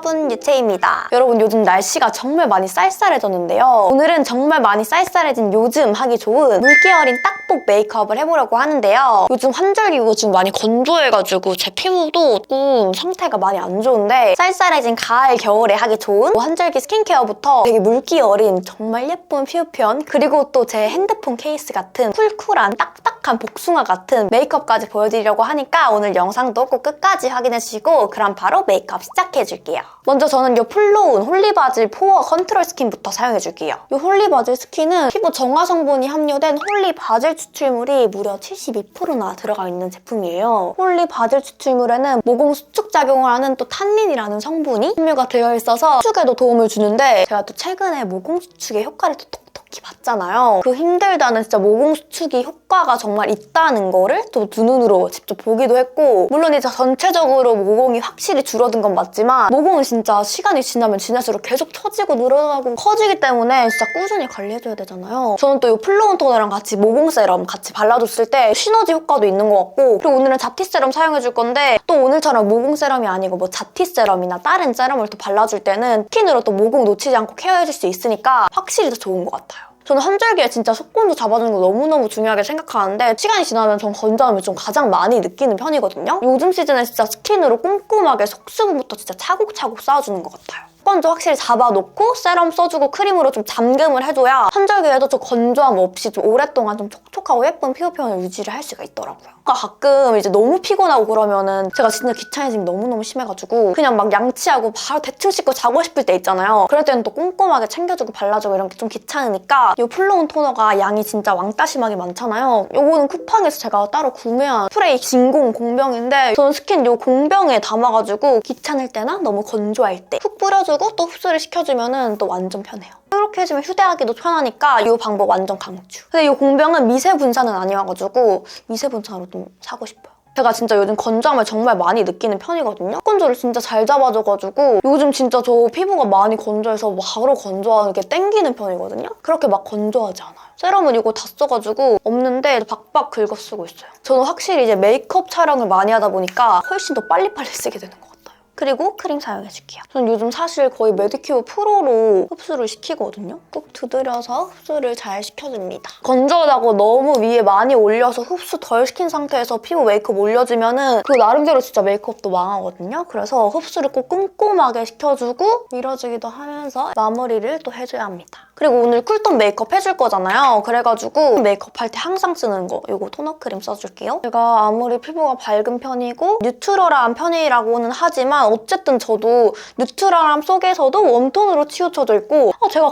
화분 유채입니다. 여러분 요즘 날씨가 정말 많이 쌀쌀해졌는데요. 오늘은 정말 많이 쌀쌀해진 요즘 하기 좋은 물기 어린 딱복 메이크업을 해보려고 하는데요. 요즘 환절기고 지금 많이 건조해가지고 제 피부도 조금 상태가 많이 안 좋은데 쌀쌀해진 가을, 겨울에 하기 좋은 환절기 스킨케어부터 되게 물기 어린 정말 예쁜 피부편 그리고 또 제 핸드폰 케이스 같은 쿨쿨한 딱딱한 복숭아 같은 메이크업까지 보여드리려고 하니까 오늘 영상도 꼭 끝까지 확인해주시고 그럼 바로 메이크업 시작해줄게요. 먼저 저는 이 플로운 홀리바질 포어 컨트롤 스킨부터 사용해줄게요. 이 홀리바질 스킨은 피부 정화 성분이 함유된 홀리바질 추출물이 무려 72%나 들어가 있는 제품이에요. 홀리바질 추출물에는 모공 수축 작용을 하는 또 탄닌이라는 성분이 함유가 되어 있어서 수축에도 도움을 주는데 제가 또 최근에 모공 수축의 효과를 또 톡톡히 봤잖아요. 그 힘들다는 진짜 모공 수축이 효과가 정말 있다는 거를 또 두 눈으로 직접 보기도 했고 물론 이제 전체적으로 모공이 확실히 줄어든 건 맞지만 모공은 진짜 시간이 지나면 지날수록 계속 처지고 늘어나고 커지기 때문에 진짜 꾸준히 관리해줘야 되잖아요. 저는 또 이 플로운 토너랑 같이 모공 세럼 같이 발라줬을 때 시너지 효과도 있는 것 같고 그리고 오늘은 잡티 세럼 사용해줄 건데 또 오늘처럼 모공 세럼이 아니고 뭐 잡티 세럼이나 다른 세럼을 또 발라줄 때는 스킨으로 또 모공 놓치지 않고 케어해줄 수 있으니까 확실히 더 좋은 것 같아요. 저는 환절기에 진짜 속건조 잡아주는 거 너무너무 중요하게 생각하는데 시간이 지나면 전 건조함을 좀 가장 많이 느끼는 편이거든요. 요즘 시즌에 진짜 스킨으로 꼼꼼하게 속수분부터 진짜 차곡차곡 쌓아주는 것 같아요. 속건조 확실히 잡아놓고 세럼 써주고 크림으로 좀 잠금을 해줘야 환절기에도 좀 건조함 없이 좀 오랫동안 좀 촉촉하고 예쁜 피부 표현을 유지를 할 수가 있더라고요. 그러니까 가끔 이제 너무 피곤하고 그러면은 제가 진짜 귀차니즘이 너무너무 심해가지고 그냥 막 양치하고 바로 대충 씻고 자고 싶을 때 있잖아요. 그럴 때는 또 꼼꼼하게 챙겨주고 발라주고 이런 게 좀 귀찮으니까 이 플로운 토너가 양이 진짜 왕따 심하게 많잖아요. 요거는 쿠팡에서 제가 따로 구매한 프레이 진공 공병인데 저는 스킨 요 공병에 담아가지고 귀찮을 때나 너무 건조할 때훅 뿌려주고 또 흡수를 시켜주면은 또 완전 편해요. 이렇게 해주면 휴대하기도 편하니까 이 방법 완전 강추. 근데 이 공병은 미세 분사는 아니어가지고 미세 분사로 좀 사고 싶어요. 제가 진짜 요즘 건조함을 정말 많이 느끼는 편이거든요. 건조를 진짜 잘 잡아줘가지고 요즘 진짜 저 피부가 많이 건조해서 바로 건조하는 게 땡기는 편이거든요. 그렇게 막 건조하지 않아요. 세럼은 이거 다 써가지고 없는데 박박 긁어 쓰고 있어요. 저는 확실히 이제 메이크업 촬영을 많이 하다 보니까 훨씬 더 빨리빨리 쓰게 되는 것 같아요. 그리고 크림 사용해줄게요. 저는 요즘 사실 거의 메디큐어 프로로 흡수를 시키거든요. 꾹 두드려서 흡수를 잘 시켜줍니다. 건조하다고 너무 위에 많이 올려서 흡수 덜 시킨 상태에서 피부 메이크업 올려주면 은 그 나름대로 진짜 메이크업도 망하거든요. 그래서 흡수를 꼭 꼼꼼하게 시켜주고 밀어주기도 하면서 마무리를 또 해줘야 합니다. 그리고 오늘 쿨톤 메이크업 해줄 거잖아요. 그래가지고 메이크업 할 때 항상 쓰는 거 이거 토너 크림 써줄게요. 제가 아무리 피부가 밝은 편이고 뉴트럴한 편이라고는 하지만 어쨌든 저도 뉴트럴함 속에서도 웜톤으로 치우쳐져 있고 아, 제가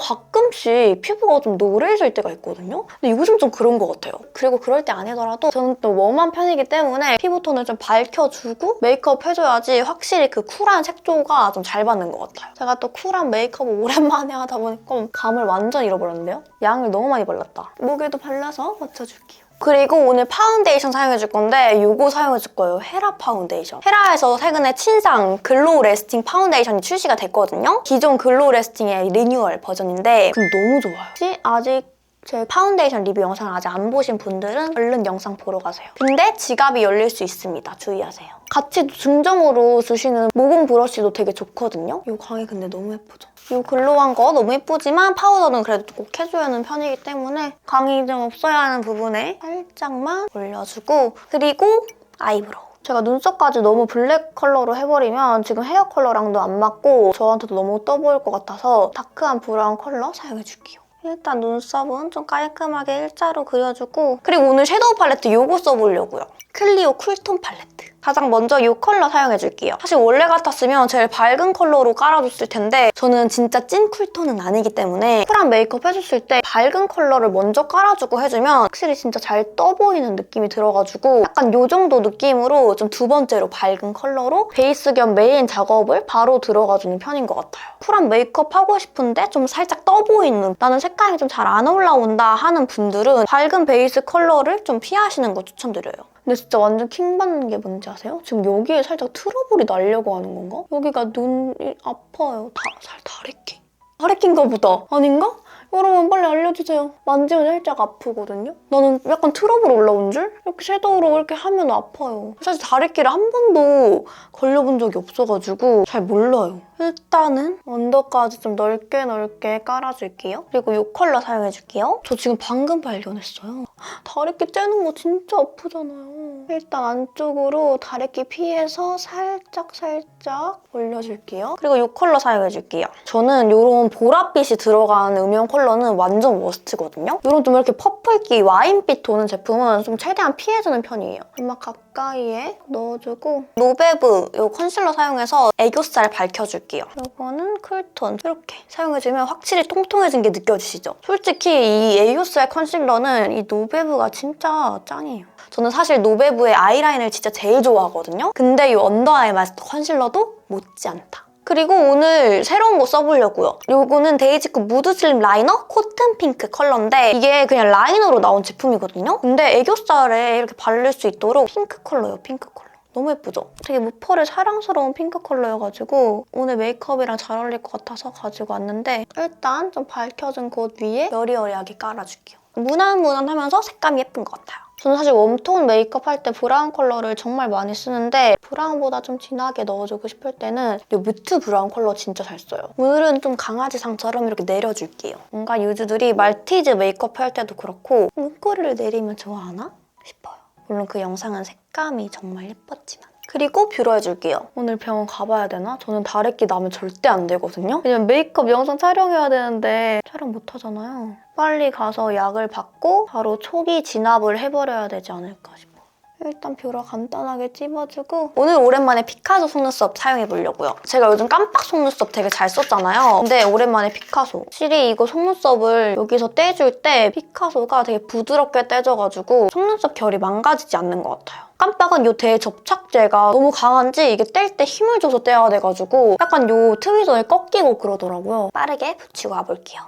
가끔씩 피부가 좀 노래질 때가 있거든요. 근데 요즘 좀 그런 것 같아요. 그리고 그럴 때 아니더라도 저는 또 웜한 편이기 때문에 피부톤을 좀 밝혀주고 메이크업 해줘야지 확실히 그 쿨한 색조가 좀 잘 받는 것 같아요. 제가 또 쿨한 메이크업을 오랜만에 하다 보니까 감을 완전 잃어버렸는데요? 양을 너무 많이 발랐다. 목에도 발라서 맞춰줄게요. 그리고 오늘 파운데이션 사용해줄 건데 이거 사용해줄 거예요. 헤라 파운데이션. 헤라에서 최근에 친상 글로우 레스팅 파운데이션이 출시가 됐거든요. 기존 글로우 레스팅의 리뉴얼 버전인데 근데 너무 좋아요. 혹시 아직 제 파운데이션 리뷰 영상을 아직 안 보신 분들은 얼른 영상 보러 가세요. 근데 지갑이 열릴 수 있습니다. 주의하세요. 같이 증정으로 주시는 모공 브러쉬도 되게 좋거든요. 이 광이 근데 너무 예쁘죠? 이 글로우한 거 너무 예쁘지만 파우더는 그래도 꼭 해줘야 하는 편이기 때문에 광이 좀 없어야 하는 부분에 살짝만 올려주고 그리고 아이브로우. 제가 눈썹까지 너무 블랙 컬러로 해버리면 지금 헤어 컬러랑도 안 맞고 저한테도 너무 떠 보일 것 같아서 다크한 브라운 컬러 사용해줄게요. 일단 눈썹은 좀 깔끔하게 일자로 그려주고 그리고 오늘 섀도우 팔레트 이거 써보려고요. 클리오 쿨톤 팔레트. 가장 먼저 이 컬러 사용해줄게요. 사실 원래 같았으면 제일 밝은 컬러로 깔아줬을 텐데 저는 진짜 찐 쿨톤은 아니기 때문에 쿨한 메이크업 해줬을 때 밝은 컬러를 먼저 깔아주고 해주면 확실히 진짜 잘 떠 보이는 느낌이 들어가지고 약간 이 정도 느낌으로 좀 두 번째로 밝은 컬러로 베이스 겸 메인 작업을 바로 들어가주는 편인 것 같아요. 쿨한 메이크업 하고 싶은데 좀 살짝 떠 보이는 나는 색감이 좀 잘 안 올라온다 하는 분들은 밝은 베이스 컬러를 좀 피하시는 거 추천드려요. 근데 진짜 완전 킹받는 게 뭔지 아세요? 지금 여기에 살짝 트러블이 나려고 하는 건가? 여기가 눈이 아파요. 다, 살 다래끼. 다래끼인가 보다. 아닌가? 여러분 빨리 알려주세요. 만지면 살짝 아프거든요? 나는 약간 트러블 올라온 줄? 이렇게 섀도우로 이렇게 하면 아파요. 사실 다래끼를 한 번도 걸려본 적이 없어가지고 잘 몰라요. 일단은 언더까지 좀 넓게 넓게 깔아줄게요. 그리고 이 컬러 사용해줄게요. 저 지금 방금 발견했어요. 다래끼 째는 거 진짜 아프잖아요. 일단 안쪽으로 다래끼 피해서 살짝 살짝 올려줄게요. 그리고 이 컬러 사용해줄게요. 저는 이런 보랏빛이 들어간 음영 컬러 는 완전 워스트거든요. 이런 좀 이렇게 퍼플기 와인빛 도는 제품은 좀 최대한 피해주는 편이에요. 엄마 가까이에 넣어주고 노베브 이 컨실러 사용해서 애교살 밝혀줄게요. 이거는 쿨톤 이렇게 사용해주면 확실히 통통해진 게 느껴지시죠? 솔직히 이 애교살 컨실러는 이 노베브가 진짜 짱이에요. 저는 사실 노베브의 아이라인을 진짜 제일 좋아하거든요. 근데 이 언더 아이 마스터 컨실러도 못지않다. 그리고 오늘 새로운 거 써보려고요. 요거는 데이지크 무드 슬림 라이너 코튼 핑크 컬러인데 이게 그냥 라이너로 나온 제품이거든요. 근데 애교살에 이렇게 바를 수 있도록 핑크 컬러예요, 핑크 컬러. 너무 예쁘죠? 되게 무펄의 사랑스러운 핑크 컬러여가지고 오늘 메이크업이랑 잘 어울릴 것 같아서 가지고 왔는데 일단 좀 밝혀진 곳 위에 여리여리하게 깔아줄게요. 무난무난하면서 색감이 예쁜 것 같아요. 저는 사실 웜톤 메이크업 할 때 브라운 컬러를 정말 많이 쓰는데 브라운보다 좀 진하게 넣어주고 싶을 때는 이 뮤트 브라운 컬러 진짜 잘 써요. 오늘은 좀 강아지상처럼 이렇게 내려줄게요. 뭔가 유주들이 말티즈 메이크업 할 때도 그렇고 눈꼬리를 내리면 좋아하나 싶어요. 물론 그 영상은 색감이 정말 예뻤지만. 그리고 뷰러 해줄게요. 오늘 병원 가봐야 되나? 저는 다래끼 나면 절대 안 되거든요. 왜냐면 메이크업 영상 촬영해야 되는데 촬영 못 하잖아요. 빨리 가서 약을 받고 바로 초기 진압을 해버려야 되지 않을까 싶어. 일단 뷰러 간단하게 찝어주고 오늘 오랜만에 피카소 속눈썹 사용해보려고요. 제가 요즘 깜빡 속눈썹 되게 잘 썼잖아요. 근데 오랜만에 피카소. 확실히 이거 속눈썹을 여기서 떼줄 때 피카소가 되게 부드럽게 떼져가지고 속눈썹 결이 망가지지 않는 것 같아요. 깜빡은 요 대접착제가 너무 강한지 이게 뗄 때 힘을 줘서 떼야 돼가지고 약간 요 트위저에 꺾이고 그러더라고요. 빠르게 붙이고 와볼게요.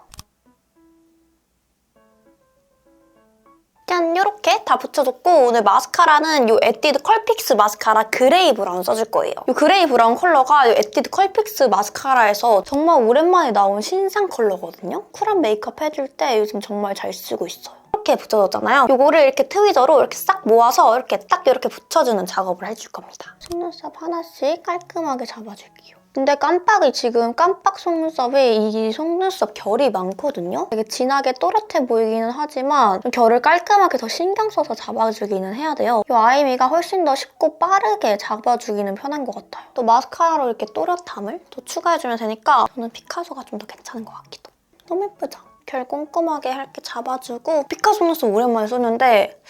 다 붙여줬고 오늘 마스카라는 이 에뛰드 컬픽스 마스카라 그레이 브라운 써줄 거예요. 이 그레이 브라운 컬러가 이 에뛰드 컬픽스 마스카라에서 정말 오랜만에 나온 신상 컬러거든요. 쿨한 메이크업 해줄 때 요즘 정말 잘 쓰고 있어요. 이렇게 붙여줬잖아요. 이거를 이렇게 트위저로 이렇게 싹 모아서 이렇게 딱 이렇게 붙여주는 작업을 해줄 겁니다. 속눈썹 하나씩 깔끔하게 잡아줄게요. 근데 깜빡이 지금 깜빡 속눈썹에 이 속눈썹 결이 많거든요? 되게 진하게 또렷해 보이기는 하지만 좀 결을 깔끔하게 더 신경 써서 잡아주기는 해야 돼요. 이 아이미가 훨씬 더 쉽고 빠르게 잡아주기는 편한 것 같아요. 또 마스카라로 이렇게 또렷함을 더 추가해주면 되니까 저는 피카소가 좀 더 괜찮은 것 같기도. 너무 예쁘죠? 결 꼼꼼하게 이렇게 잡아주고 피카 속눈썹 오랜만에 썼는데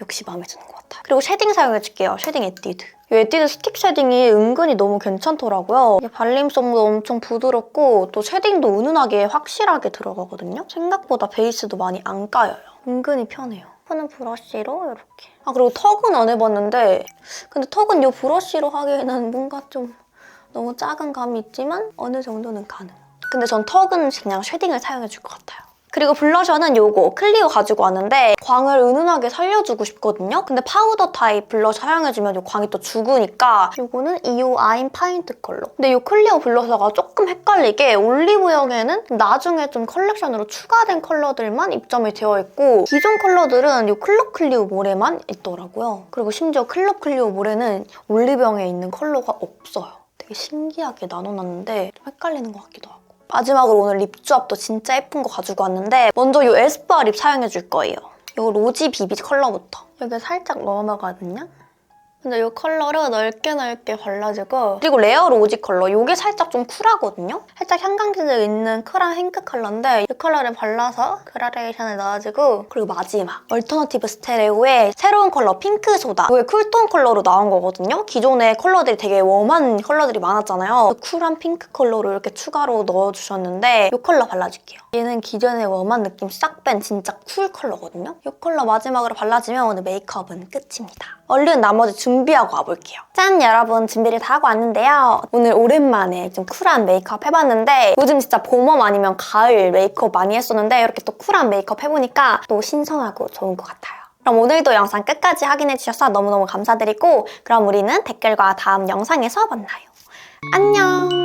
역시 마음에 드는 것 같아요. 그리고 쉐딩 사용해줄게요. 쉐딩 에뛰드. 이 에뛰드 스틱 쉐딩이 은근히 너무 괜찮더라고요. 발림성도 엄청 부드럽고 또 쉐딩도 은은하게 확실하게 들어가거든요. 생각보다 베이스도 많이 안 까여요. 은근히 편해요. 푸는 브러쉬로 이렇게. 아 그리고 턱은 안 해봤는데 근데 턱은 이 브러쉬로 하기에는 뭔가 좀 너무 작은 감이 있지만 어느 정도는 가능. 근데 전 턱은 그냥 쉐딩을 사용해줄 것 같아요. 그리고 블러셔는 요거 클리오 가지고 왔는데 광을 은은하게 살려주고 싶거든요. 근데 파우더 타입 블러셔 사용해주면 요 광이 또 죽으니까 요거는 이오 아임 파인트 컬러. 근데 요 클리오 블러셔가 조금 헷갈리게 올리브영에는 나중에 좀 컬렉션으로 추가된 컬러들만 입점이 되어 있고 기존 컬러들은 요 클럽 클리오 모래만 있더라고요. 그리고 심지어 클럽 클리오 모래는 올리브영에 있는 컬러가 없어요. 되게 신기하게 나눠놨는데 좀 헷갈리는 것 같기도 하고. 마지막으로 오늘 립 조합도 진짜 예쁜 거 가지고 왔는데 먼저 이 에스쁘아 립 사용해줄 거예요. 이 로지 비비 컬러부터. 여기 살짝 넘어가거든요. 근데 이 컬러를 넓게 넓게 발라주고 그리고 레어 로지 컬러 이게 살짝 좀 쿨하거든요? 살짝 형광기질 있는 쿨한 핑크 컬러인데 이 컬러를 발라서 그라데이션을 넣어주고 그리고 마지막 얼터너티브 스테레오의 새로운 컬러 핑크 소다 이게 쿨톤 컬러로 나온 거거든요? 기존에 컬러들이 되게 웜한 컬러들이 많았잖아요 쿨한 핑크 컬러로 이렇게 추가로 넣어주셨는데 이 컬러 발라줄게요 얘는 기존의 웜한 느낌 싹 뺀 진짜 쿨 컬러거든요? 이 컬러 마지막으로 발라주면 오늘 메이크업은 끝입니다 얼른 나머지 준비하고 와볼게요. 짠! 여러분 준비를 다 하고 왔는데요. 오늘 오랜만에 좀 쿨한 메이크업 해봤는데 요즘 진짜 봄웜 아니면 가을 메이크업 많이 했었는데 이렇게 또 쿨한 메이크업 해보니까 또 신선하고 좋은 것 같아요. 그럼 오늘도 영상 끝까지 확인해주셔서 너무너무 감사드리고 그럼 우리는 댓글과 다음 영상에서 만나요. 안녕!